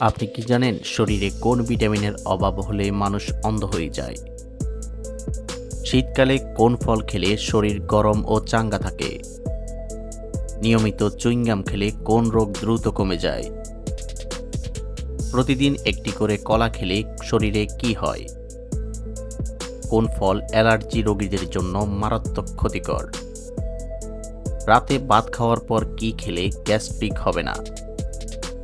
আপনি কি জানেন, শরীরে কোন ভিটামিনের অভাব হলে মানুষ অন্ধ হয়ে যায়? শীতকালে কোন ফল খেলে শরীর গরম ও চাঙ্গা থাকে? নিয়মিত চুইংগাম খেলে কোন রোগ দ্রুত কমে যায়? প্রতিদিন একটি করে কলা খেলে শরীরে কি হয়? কোন ফল অ্যালার্জি রোগীদের জন্য মারাত্মক ক্ষতিকর? রাতে ভাত খাওয়ার পর কি খেলে গ্যাস্ট্রিক হবে না?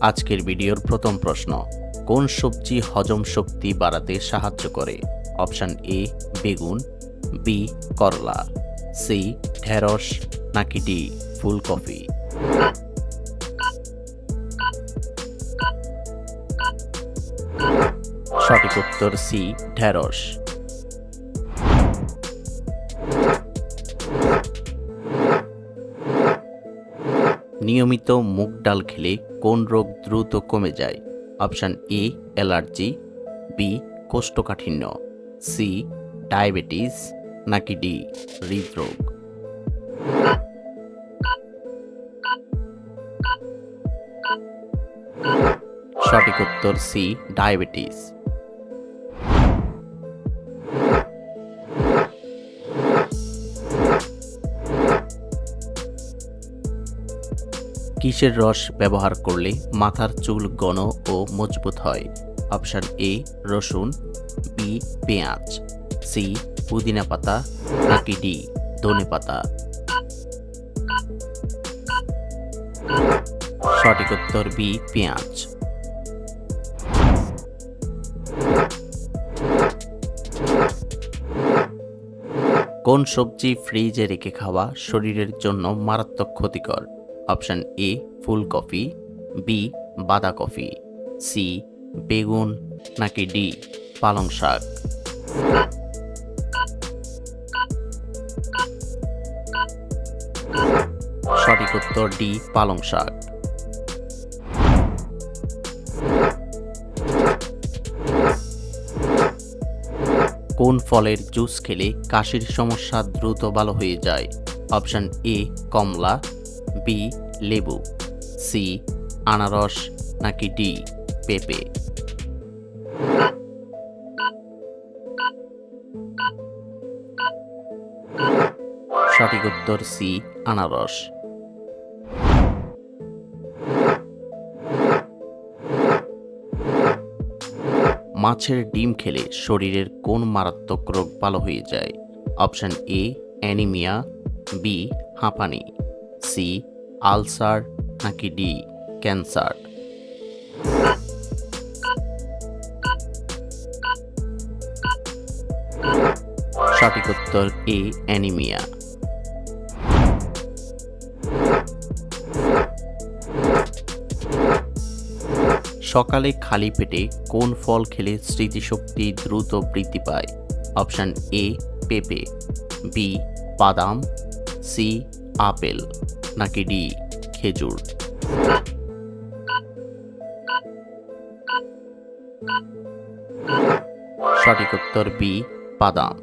আজকের ভিডিওর প্রথম প্রশ্ন, কোন সবজি হজম শক্তি বাড়াতে সাহায্য করে? অপশান এ, বেগুন, বি, করলা, সি, ঢেঁড়স, নাকি ডি, ফুলকপি? সঠিক উত্তর সি, ঢেঁড়স। নিয়মিত মুগ ডাল খেলে কোন রোগ দ্রুত কমে যায়? অপশান এ, অ্যালার্জি, বি, কোষ্ঠকাঠিন্য, সি, ডায়াবেটিস, নাকি ডি, হৃদরোগ। সঠিক উত্তর সি, ডায়াবেটিস। কিসের রস ব্যবহার করলে মাথার চুল ঘন ও মজবুত হয়? অপশান এ রসুন বি পেঁয়াজ সি পুদিনা পাতা, নাকি ডি ধনে পাতা। সঠিক উত্তর বি পেঁয়াজ। কোন সবজি ফ্রিজে রেখে খাওয়া শরীরের জন্য মারাত্মক ক্ষতিকর? অপশান এ ফুলকপি বি বাঁধাকপি সি বেগুন, নাকি ডি পালং শাক। সঠিক উত্তর ডি পালং শাক। কোন ফলের জুস খেলে কাশির সমস্যা দ্রুত ভালো হয়ে যায়? অপশান এ, কমলা বি, লেবু, সি, আনারস নাকি ডি, পেঁপে? সঠিক উত্তর সি, আনারস। মাছের ডিম খেলে শরীরের কোন মারাত্মক রোগ ভালো হয়ে যায়? অপশান এ, অ্যানিমিয়া, বি, হাঁপানি, সি আলসার নাকি ডি, ক্যান্সার? সঠিক উত্তর এ, অ্যানিমিয়া। সকালে খালি পেটে কোন ফল খেলে স্মৃতিশক্তি দ্রুত বৃদ্ধি পায়? অপশান এ, পেঁপে, বি, বাদাম, সি, আপেল। নাকি ডি, খেজুর? সঠিক উত্তর বি, বাদাম।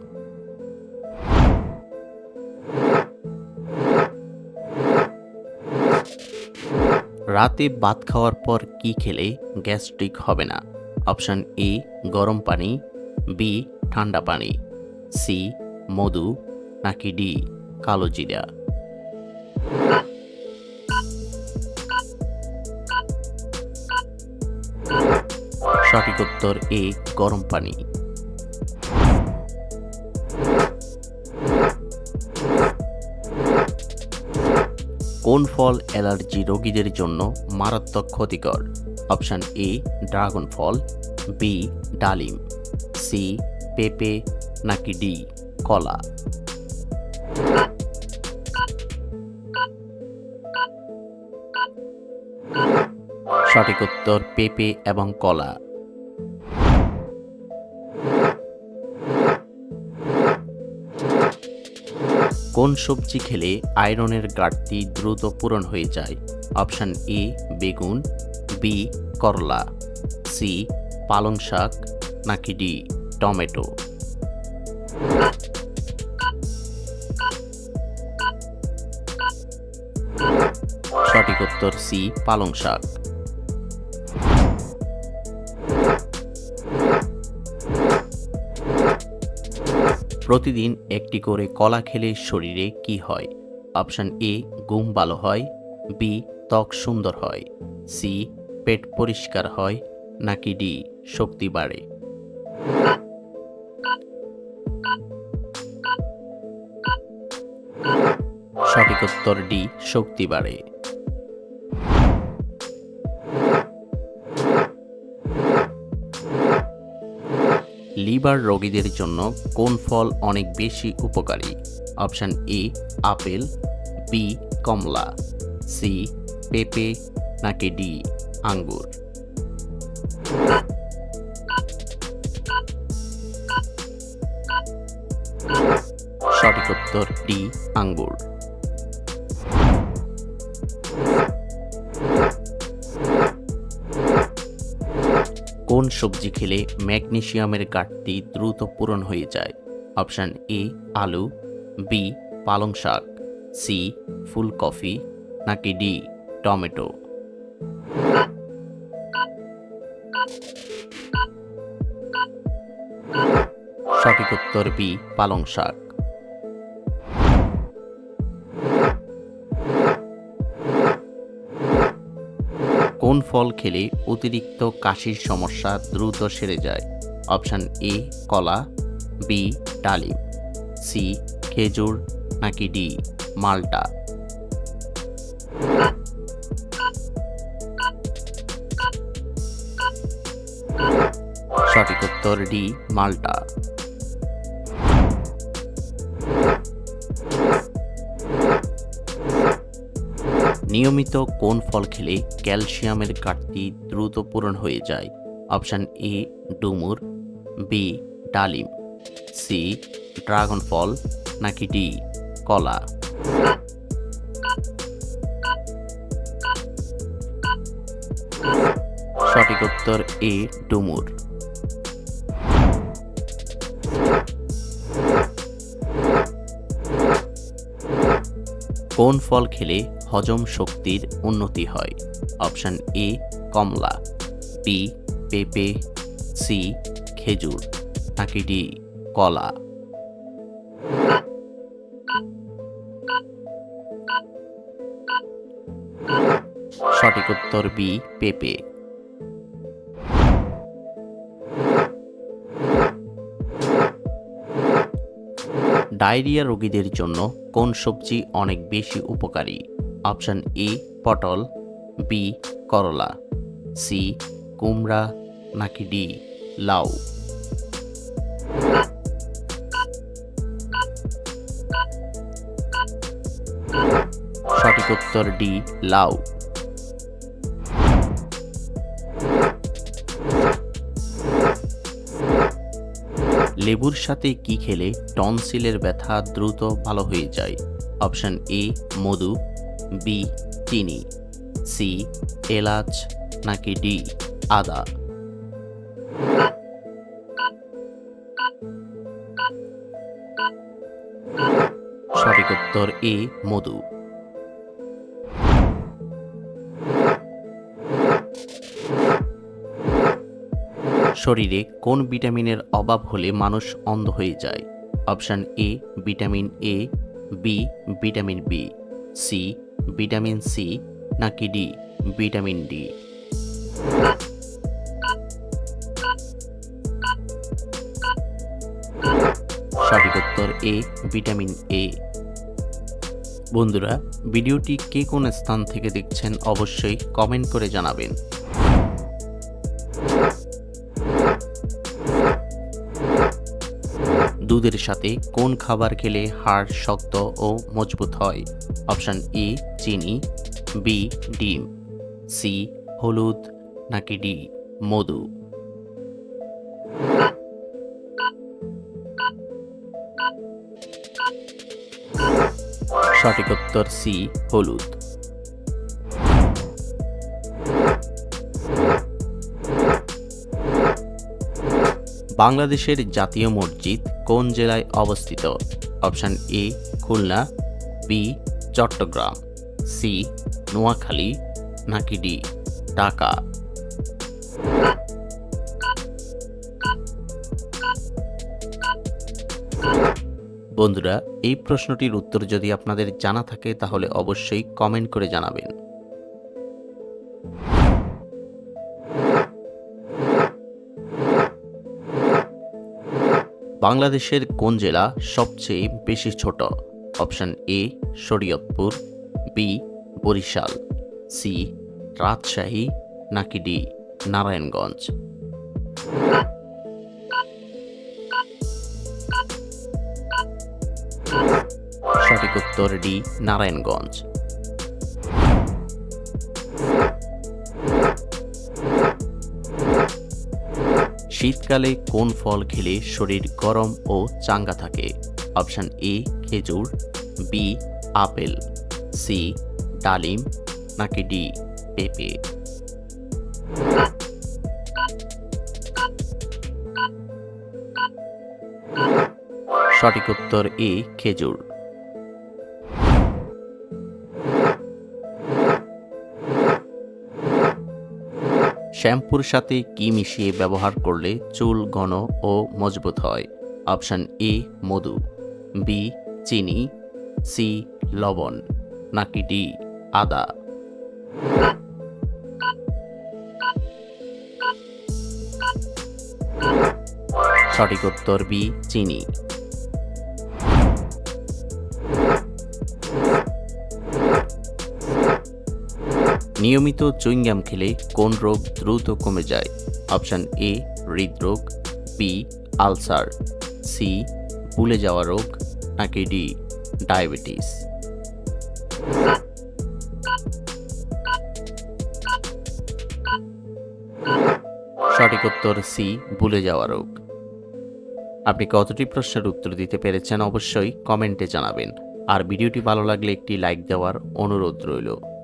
রাতে ভাত খাওয়ার পর কি খেলে গ্যাস্ট্রিক হবে না? অপশান এ, গরম পানি, বি, ঠান্ডা পানি, সি, মধু, নাকি ডি, কালো জিরা? সঠিক উত্তর এ, গরম পানি। কোন ফল অ্যালার্জি রোগীদের জন্য মারাত্মক ক্ষতিকর? অপশান এ, ড্রাগন ফল, বি, ডালিম, সি, পেঁপে নাকি ডি, কলা। সঠিক উত্তর পেঁপে এবং কলা। কোন সবজি খেলে আয়রনের ঘাটতি দ্রুত পূরণ হয়ে যায়? অপশান এ, বেগুন, বি, করলা, সি, পালং শাক, নাকি ডি, টমেটো? সঠিক উত্তর সি, পালং শাক। প্রতিদিন একটি করে কলা খেলে শরীরে কি হয়? অপশান এ, ঘুম ভালো হয়। বি, ত্বক সুন্দর হয়। সি, পেট পরিষ্কার হয়। নাকি ডি, শক্তি বাড়ে। সঠিক উত্তর ডি, শক্তি বাড়ে। লিভার রোগীদের জন্য কোন ফল অনেক বেশি উপকারী? অপশান এ, আপেল, বি, কমলা, সি, পেঁপে নাকি ডি, আঙ্গুর? সঠিক উত্তর ডি, আঙ্গুর। কোন সবজি খেলে ম্যাগনেশিয়ামের ঘাটতি দ্রুত পূরণ হয়ে যায়? অপশান এ, আলু, বি, পালং শাক, সি, ফুলকপি, নাকি ডি, টমেটো? সঠিক উত্তর বি, পালং শাক। ফল খেলে অতিরিক্ত কাশির সমস্যা দ্রুত সেরে যায়। অপশান এ, কলা, বি, ডালিম, সি, খেজুর, নাকি ডি, মালটা। সঠিক উত্তর ডি, মালটা। নিয়মিত কোন ফল খেলে ক্যালসিয়ামের ঘাটতি দ্রুত পূরণ হয়ে যায়? অপশান এ, ডুমুর, বি, ডালিম, সি, ড্রাগন ফল, নাকি ডি, কলা। সঠিক উত্তর এ, ডুমুর। কোন ফল খেলে হজম শক্তির উন্নতি হয়? অপশান এ, কমলা বি পেঁপে সি খেজুর, নাকি ডি, কলা? সঠিক উত্তর বি, পেঁপে। ডায়রিয়া রোগীদের জন্য কোন সবজি অনেক বেশি উপকারী? অপশান এ, পটল, বি, করলা, সি, কুমড়া, নাকি ডি, লাউ। সঠিক উত্তর ডি, লাউ। লেবুর সাথে কি খেলে টনসিলের ব্যথা দ্রুত ভালো হয়ে যায়? অপশান এ, মধু, বি, চিনি, সি, এলাচ, নাকি ডি, আদা? সঠিক উত্তর এ, মধু। শরীরে কোন ভিটামিনের অভাব হলে মানুষ অন্ধ হয়ে যায়? Option A, vitamin A, B, vitamin B, C, vitamin C, নাকি ডি, ভিটামিন ডি। সঠিক উত্তর এ, ভিটামিন এ। বন্ধুরা, ভিডিওটি কে কোন স্থান থেকে দেখছেন অবশ্যই কমেন্ট করে জানাবেন। দুধের সাথে কোন খাবার খেলে হাড় শক্ত ও মজবুত হয়? অপশান এ, চিনি, বি, ডিম, সি, হলুদ, নাকি ডি, মধু? সঠিক উত্তর সি, হলুদ। বাংলাদেশের জাতীয় মসজিদ কোন জেলায় অবস্থিত? Option A, Khulna, B, Chattogram, C, Noakhali, নাকি ডি, ঢাকা? বন্ধুরা, এই প্রশ্নটির উত্তর যদি আপনাদের জানা থাকে, তাহলে অবশ্যই কমেন্ট করে জানাবেন। বাংলাদেশের কোন জেলা সবচেয়ে বেশি ছোট? Option A, Shariatpur B Barisal C Rajshahi, নাকি ডি নারায়ণগঞ্জ? সঠিক উত্তর ডি নারায়ণগঞ্জ। শীতকালে কোন ফল খেলে শরীর গরম ও চাঙ্গা থাকে? অপশন এ, খেজুর, বি, আপেল, সি, ডালিম, নাকি ডি, পেঁপে? সঠিক উত্তর এ, খেজুর। শ্যাম্পুর সাথে কি মিশিয়ে ব্যবহার করলে চুল ঘন ও মজবুত হয়? অপশান এ, মধু। বি, চিনি। সি, লবণ। নাকি ডি, আদা? সঠিক উত্তর বি, চিনি। নিয়মিত চুইংগাম খেলে কোন রোগ দ্রুত কমে যায়? অপশান এ, হৃদরোগ, বি, আলসার, সি, ভুলে যাওয়া রোগ, নাকি ডি, ডায়াবেটিস। সঠিক উত্তর সি, ভুলে যাওয়া রোগ। আপনি কতটি প্রশ্নের উত্তর দিতে পেরেছেন অবশ্যই কমেন্টে জানাবেন। আর ভিডিওটি ভালো লাগলে একটি লাইক দেওয়ার অনুরোধ রইল।